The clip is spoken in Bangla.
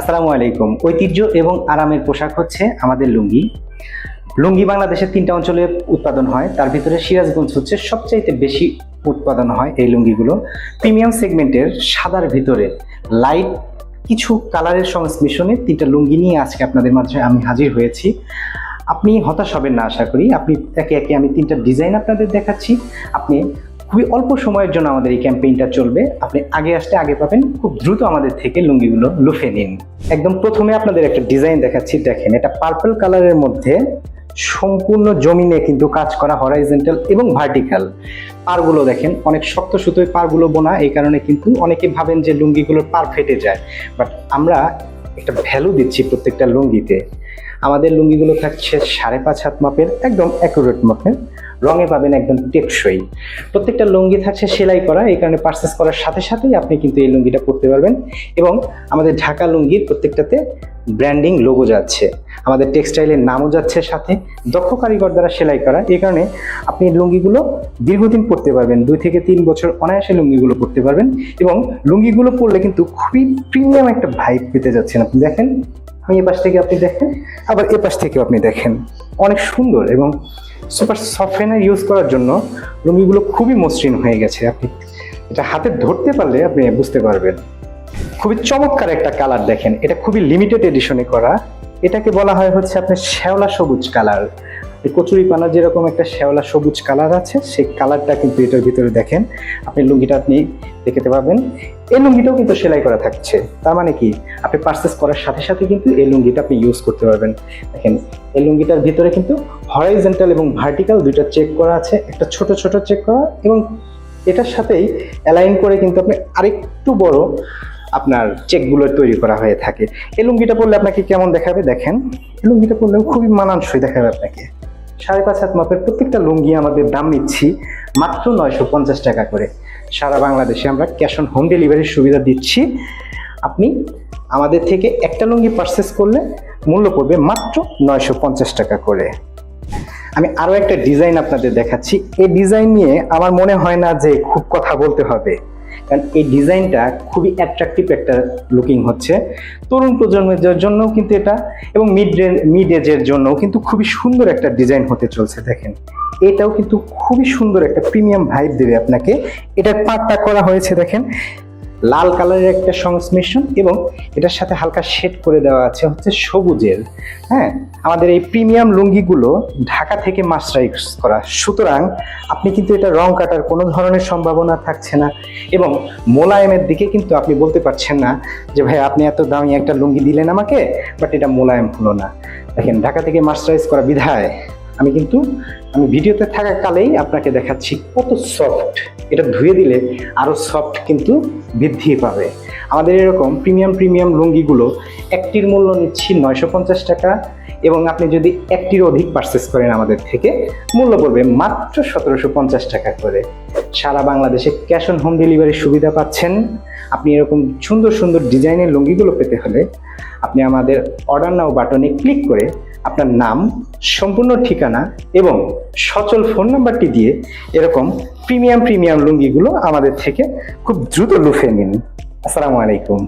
আসসালামু আলাইকুম। ঐতিহ্য এবং আরামের পোশাক হচ্ছে আমাদের লুঙ্গি। লুঙ্গি বাংলাদেশের তিনটা অঞ্চলে উৎপাদন হয়। তার ভিতরে সিরাজগঞ্জ হচ্ছে সবচাইতে বেশি উৎপাদন হয় এই লুঙ্গিগুলো। প্রিমিয়াম সেগমেন্টের সাদার ভিতরে লাইট, কিছু কালারের সংমিশ্রণে তিনটা লুঙ্গি নিয়ে আজকে আপনাদের মাঝে আমি হাজির হয়েছি। আপনি হতাশ হবেন না, আশা করি। আপনি একে একে আমি তিনটা ডিজাইন আপনাদের দেখাচ্ছি। আপনি খুবই অল্প সময়ের জন্য আমাদের এই ক্যাম্পেইনটা চলবে। আপনি আগে আসতে আগে পাবেন। খুব দ্রুত আমাদের থেকে লুঙ্গিগুলো লুফে নিন। একদম প্রথমে আপনাদের একটা ডিজাইন দেখাচ্ছি, দেখেন। এটা পার্পল কালারের মধ্যে সম্পূর্ণ জমিনে কিন্তু কাজ করা হরাইজেন্টাল এবং ভার্টিক্যাল পারগুলো দেখেন, অনেক শক্ত সুতোয় পারগুলো বোনা, এই কারণে কিন্তু অনেকে ভাবেন যে লুঙ্গিগুলোর পার ফেটে যায়। বাট আমরা একটা ভ্যালু দিচ্ছি প্রত্যেকটা লুঙ্গিতে। আমাদের লুঙ্গিগুলো থাকছে সাড়ে পাঁচ হাত মাপের, একদম অ্যাকুরেট মাপের। রঙে পাবেন একদম টেকসই। প্রত্যেকটা লুঙ্গি থাকছে সেলাই করা, এই কারণে পারচেস করার সাথে সাথেই আপনি কিন্তু এই লুঙ্গিটা পরতে পারবেন। এবং আমাদের ঢাকা লুঙ্গির প্রত্যেকটাতে ব্র্যান্ডিং লোগো যাচ্ছে। আমাদের টেক্সটাইলের নামও যাচ্ছে সাথে, দক্ষ কারিগর দ্বারা সেলাই করা। এই কারণে আপনি লুঙ্গিগুলো দীর্ঘদিন পরতে পারবেন, দুই থেকে তিন বছর অনায়াসে লুঙ্গিগুলো পরতে পারবেন। এবং লুঙ্গিগুলো পরলে কিন্তু খুবই প্রিমিয়াম একটা ভাইব পেতে যাচ্ছেন আপনি। দেখেন আমি এ পাশ থেকে আপনি দেখেন। আবার এ পাশ থেকেও আপনি দেখেন। অনেক সুন্দর এবং সুপার সফটওয়্যার ইউজ করার জন্য লুঙ্গিগুলো খুবই মসৃণ হয়ে গেছে। আপনি এটা হাতে ধরতে পারলে আপনি বুঝতে পারবেন। খুবই চমৎকার একটা কালার দেখেন। এটা খুবই লিমিটেড এডিশনে করা। এটাকে বলা হয় হচ্ছে আপনার শ্যাওলা সবুজ কালার এই কচুরি পানা যেরকম একটা শ্যাওলা সবুজ কালার আছে, সেই কালারটা কিন্তু এটার ভিতরে দেখেন। আপনি লুঙ্গিটা আপনি দেখতে পাবেন। এই লুঙ্গিটাও কিন্তু সেলাই করা থাকছে। তার মানে কি? আপনি পারচেস করার সাথে সাথে কিন্তু এই লুঙ্গিটা আপনি ইউজ করতে পারবেন। দেখেন, এই লুঙ্গিটার ভিতরে কিন্তু হরাইজেন্টাল এবং ভার্টিক্যাল দুইটা চেক করা আছে। একটা ছোট ছোট চেক করা এবং এটার সাথেই অ্যালাইন করে কিন্তু আপনি আরেকটু বড় আপনার চেকগুলো তৈরি করা হয়ে থাকে। এই লুঙ্গিটা পরলে আপনাকে কেমন দেখাবে? দেখেন, এই লুঙ্গিটা পরলেও খুবই মানানসই দেখাবে আপনাকে। সাড়ে পাঁচ হাত মাপের প্রত্যেকটা লুঙ্গি আমাদের দাম নিচ্ছি মাত্র নয়শো পঞ্চাশ টাকা করে। সারা বাংলাদেশে আমরা ক্যাশ অন হোম ডেলিভারির সুবিধা দিচ্ছি। আপনি আমাদের থেকে একটা লুঙ্গি পারচেস করলে মূল্য পড়বে মাত্র নয়শো পঞ্চাশ টাকা করে। আমি আরও একটা ডিজাইন আপনাদের দেখাচ্ছি। এই ডিজাইন নিয়ে আমার মনে হয় না যে খুব কথা বলতে হবে। কারণ এই ডিজাইনটা খুবই অ্যাট্রাকটিভ একটা লুকিং হচ্ছে। তরুণ প্রজন্মের জন্যও কিন্তু এটা এবং মিড মিড এজের জন্যও কিন্তু খুবই সুন্দর একটা ডিজাইন হতে চলছে, দেখেন। এটাও কিন্তু খুবই সুন্দর একটা প্রিমিয়াম ভাইব দেবে আপনাকে। এটা পাটটা করা হয়েছে, দেখেন। লাল কালারের একটা সংমিশ্রণ এবং এটার সাথে হালকা শেড করে দেওয়া আছে হচ্ছে সবুজের হ্যাঁ? আমাদের এই প্রিমিয়াম লুঙ্গিগুলো ঢাকা থেকে মাস্টারাইজ করা। সুতরাং আপনি কিন্তু এটা রং কাটার কোনো ধরনের সম্ভাবনা থাকছে না এবং মোলায়েমের দিকে কিন্তু আপনি বলতে পারছেন না যে, ভাই, আপনি এত দামি একটা লুঙ্গি দিলেন আমাকে বাট এটা মোলায়েম হলো না। দেখেন, ঢাকা থেকে মাস্টারাইজ করা বিধায় আমি কিন্তু আমি ভিডিওতে থাকাকালেই আপনাকে দেখাচ্ছি কত সফট এটা ধুয়ে দিলে আরও সফট কিন্তু বৃদ্ধি পাবে। আমাদের এরকম প্রিমিয়াম প্রিমিয়াম লুঙ্গিগুলো একটির মূল্য নিচ্ছি নয়শো পঞ্চাশ টাকা এবং আপনি যদি একটির অধিক পারচেস করেন আমাদের থেকে, মূল্য পড়বে মাত্র সতেরোশো পঞ্চাশ টাকা করে। সারা বাংলাদেশে ক্যাশ অন হোম ডেলিভারির সুবিধা পাচ্ছেন। আপনি এরকম সুন্দর সুন্দর ডিজাইনের লুঙ্গিগুলো পেতে হলে আপনি আমাদের অর্ডার নাও বাটনে ক্লিক করে আপনার নাম, সম্পূর্ণ ঠিকানা এবং সচল ফোন নাম্বারটি দিয়ে এরকম প্রিমিয়াম প্রিমিয়াম লুঙ্গিগুলো আমাদের থেকে খুব দ্রুত লুফে নিন। আসসালামু আলাইকুম।